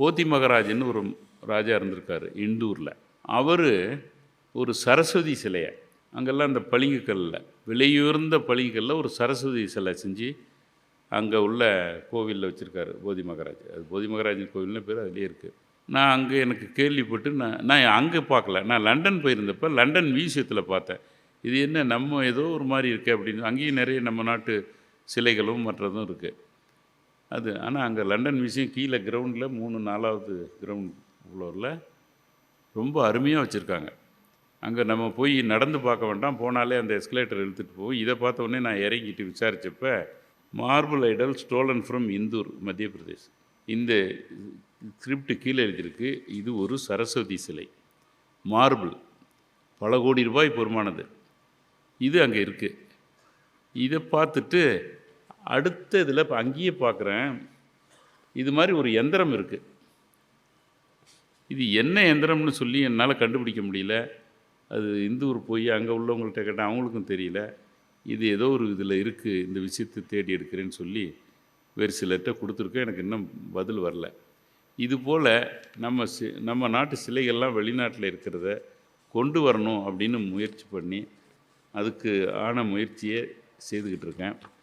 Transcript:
போத்தி மகராஜன் ஒரு ராஜா இருந்திருக்கார் இந்தூரில். அவர் ஒரு சரஸ்வதி சிலையை அங்கெல்லாம் அந்த பளிங்குக்கல்லில் விலையுயர்ந்த பளிங்குக்கல்லில் ஒரு சரஸ்வதி சிலை செஞ்சு அங்கே உள்ள கோவிலில் வச்சுருக்காரு போதி மகராஜ். அது போதி மகராஜன் கோவில்னு பேர் அதுலேயே இருக்குது நான் அங்கே எனக்கு கேள்விப்பட்டு நான் நான் அங்கே பார்க்கல. நான் லண்டன் போயிருந்தப்போ லண்டன் மியூசியத்தில் பார்த்தேன். இது என்ன நம்ம ஏதோ ஒரு மாதிரி இருக்குது அப்படின்னு அங்கேயும் நிறைய நம்ம நாட்டு சிலைகளும் மற்றதும் இருக்குது அது ஆனால் அங்கே லண்டன் மியூசியம் கீழே கிரவுண்டில் மூணு நாலாவது கிரவுண்ட் ஃப்ளோரில் ரொம்ப அருமையாக வச்சுருக்காங்க. அங்கே நம்ம போய் நடந்து பார்க்க வேண்டாம். போனாலே அந்த எஸ்கலேட்டர் இழுத்துட்டு போய் இதை பார்த்த உடனே நான் இறங்கிட்டு விசாரித்தப்ப marble idol stolen from Indore Madhya Pradesh. இந்த ஸ்கிரிப்ட் கீழே எழுதியிருக்கு. இது ஒரு சரஸ்வதி சிலை. மார்பிள். பல கோடி ரூபாய் பொறுமானது இது அங்கே இருக்குது இதை பார்த்துட்டு அடுத்த இதில் இப்போ அங்கேயே பார்க்குறேன் இது மாதிரி ஒரு எந்திரம் இருக்குது இது என்ன எந்திரம்னு சொல்லி என்னால் கண்டுபிடிக்க முடியல. அது இந்தூர் போய் அங்கே உள்ளவங்கள்ட்ட கேட்டால் அவங்களுக்கும் தெரியல. இது ஏதோ ஒரு இதில் இருக்குது இந்த விஷயத்தை தேடி எடுக்கிறேன்னு சொல்லி வேறு சிலர்கிட்ட கொடுத்துருக்கேன். எனக்கு இன்னும் பதில் வரல. இதுபோல் நம்ம சி நம்ம நாட்டு சிலைகள்லாம் வெளிநாட்டில் இருக்கிறத கொண்டு வரணும் அப்படின்னு முயற்சி பண்ணி அதுக்கு ஆன முயற்சியை செய்துக்கிட்டு இருக்கேன்.